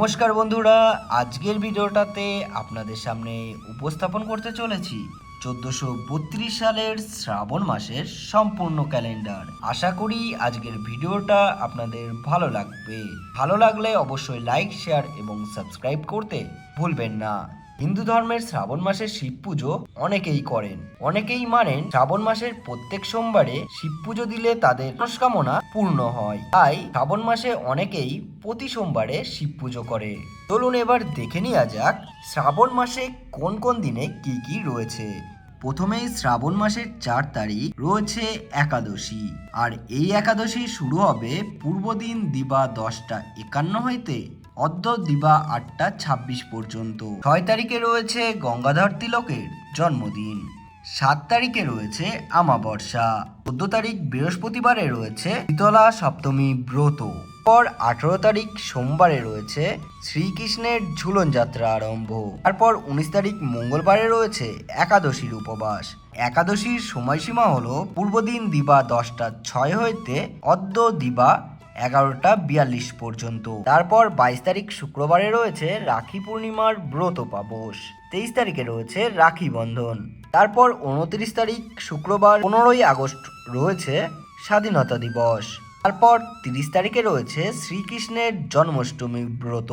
নমস্কার বন্ধুরা, আজকের ভিডিওটাতে আপনাদের সামনে উপস্থাপন করতে চলেছি চোদ্দশো বত্রিশ সালের শ্রাবণ মাসের সম্পূর্ণ ক্যালেন্ডার। আশা করি আজকের ভিডিওটা আপনাদের ভালো লাগবে। ভালো লাগলে অবশ্যই লাইক, শেয়ার এবং সাবস্ক্রাইব করতে ভুলবেন না। হিন্দু ধর্মের শ্রাবণ মাসের শিব পুজো অনেকেই করেন। অনেকেই মানেন শ্রাবণ মাসের প্রত্যেক সোমবারে শিব পুজো দিলে তাদের মনস্কামনা পূর্ণ হয়। তাই শ্রাবণ মাসে অনেকেই প্রতি সোমবারে শিব পুজো করে। চলুন এবার দেখে নেওয়া যাক শ্রাবণ মাসে কোন কোন দিনে কি কি রয়েছে। প্রথমেই শ্রাবণ মাসের চার তারিখ রয়েছে একাদশী। আর এই একাদশী শুরু হবে পূর্বদিন দিবা দশটা একান্ন হইতে অদ্য দিবা আটটা ছাব্বিশ পর্যন্ত। ছয় তারিখে রয়েছে গঙ্গাধর তিলকের জন্মদিন। সাত তারিখে রয়েছে আমাবর্ষা। চোদ্দ তারিখ বৃহস্পতিবারে রয়েছে শীতলা সপ্তমী ব্রত। পর আঠারো তারিখ সোমবারে রয়েছে শ্রীকৃষ্ণের ঝুলন যাত্রা আরম্ভ। তারপর উনিশ তারিখ মঙ্গলবারে রয়েছে একাদশীর উপবাস। একাদশীর সময়সীমা হলো পূর্বদিন দিবা দশটা ছয় হইতে অদ্য দিবা এগারোটা বিয়াল্লিশ পর্যন্ত। তারপর বাইশ তারিখ শুক্রবারে রয়েছে রাখি পূর্ণিমার ব্রত পাবস। তেইশ তারিখে রয়েছে রাখি বন্ধন। তারপর উনত্রিশ তারিখ শুক্রবার পনেরোই আগস্ট রয়েছে স্বাধীনতা দিবস। তারপর তিরিশ তারিখে রয়েছে শ্রীকৃষ্ণের জন্মাষ্টমী ব্রত।